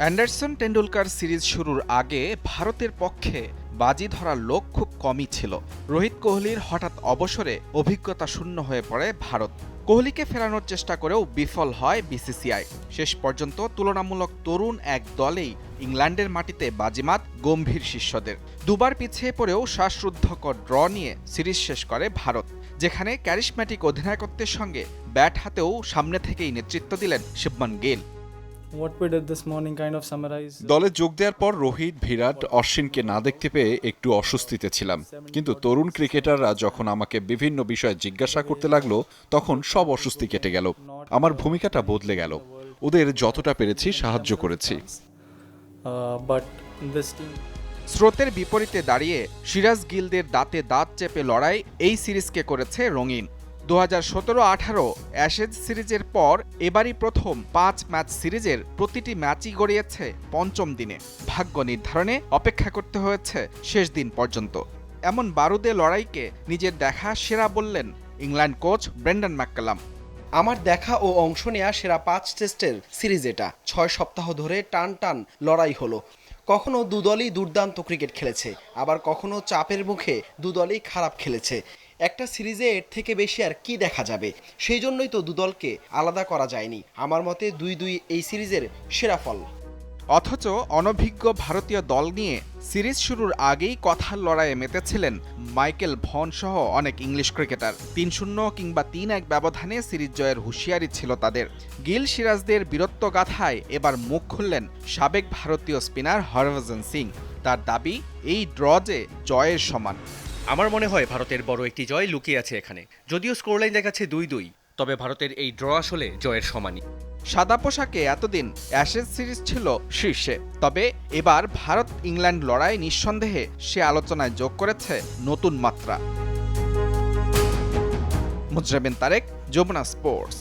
Anderson Tendulkar series শুরুর আগে ভারতের পক্ষে বাজি ধরার লোক খুব কমই ছিল। রোহিত কোহলির হঠাৎ অবসরে অভিজ্ঞতা শূন্য হয়ে পড়ে ভারত। কোহলিকে ফেরানোর চেষ্টা করেও বিফল হয় বিসিসিআই। শেষ পর্যন্ত তুলনামূলক তরুণ এক দলেই ইংল্যান্ডের মাটিতে বাজিমাত গম্ভীর শিষ্যদের। দুবার পিছিয়ে পড়েও শ্বাসরুদ্ধকর ড্র নিয়ে সিরিজ শেষ করে ভারত, যেখানে ক্যারিশম্যাটিক অধিনায়কত্বের সঙ্গে ব্যাট হাতেও সামনে থেকেই নেতৃত্ব দিলেন শুভমান গেল। What we did this morning kind of summarize. দলে যোগ দেওয়ার পর রোহিত ভিরাট অশ্বিনকে না দেখতে পেয়ে একটু অস্বস্তিতে ছিলাম। কিন্তু তরুণ ক্রিকেটাররা যখন আমাকে বিভিন্ন বিষয়ে জিজ্ঞাসা করতে লাগল তখন সব অস্বস্তি কেটে গেল। আমার ভূমিকাটা বদলে গেল। ওদের যতটা পেরেছি সাহায্য করেছি। Uh, but this team, স্রোতের বিপরীতে দাঁড়িয়ে সিরাজ গিলদের দাঁতে দাঁত চেপে লড়াই এই সিরিজকে করেছে রঙিন। দু হাজার সতেরো আঠারো অ্যাশেজ সিরিজের পর এবারই প্রথম পাঁচ ম্যাচ সিরিজের প্রতিটি ম্যাচই গড়িয়েছে পঞ্চম দিনে। ভাগ্য নির্ধারণে অপেক্ষা করতে হয়েছে শেষ দিন পর্যন্ত। এমন বারুদে লড়াইকে নিজের দেখা সেরা বললেন ইংল্যান্ড কোচ ব্রেন্ডন ম্যাককালাম। আমার দেখা ও অংশ নেয়া সেরা পাঁচ টেস্টের সিরিজ এটা। ছয় সপ্তাহ ধরে টান টান লড়াই হলো। কখনো দুদলই দুর্দান্ত ক্রিকেট খেলেছে, আবার কখনো চাপের মুখে দুদলই খারাপ খেলেছে। একটা সিরিজে এর থেকে বেশি আর কি দেখা যাবে? সেই জন্যই তো দুদলকে আলাদা করা যায়নি। আমার মতে দুই দুই এই সিরিজের সেরা ফল। অথচ অনভিজ্ঞ ভারতীয় দল নিয়ে সিরিজ শুরুর আগেই কথার লড়াইয়ে মেতেছিলেন মাইকেল ভন সহ অনেক ইংলিশ ক্রিকেটার। তিন শূন্য কিংবা তিন এক ব্যবধানে সিরিজ জয়ের হুঁশিয়ারি ছিল তাদের। গিল সিরাজদের বীরত্ব গাথায় এবার মুখ খুললেন সাবেক ভারতীয় স্পিনার হরভজন সিং। তার দাবি, এই ড্র যে জয়ের সমান। আমার মনে হয় ভারতের বড় একটি জয় লুকিয়ে আছে এখানে। যদিও স্কোরলাইন দেখাচ্ছে দুই দুই, তবে ভারতের এই ড্র আসলে জয়ের সমানই। সাদা পোশাকে এতদিন অ্যাশেজ সিরিজ ছিল শীর্ষে, তবে এবার ভারত ইংল্যান্ড লড়াই নিঃসন্দেহে সে আলোচনায় যোগ করেছে নতুন মাত্রা। মুজরাবিন তারেক, যমুনা স্পোর্টস।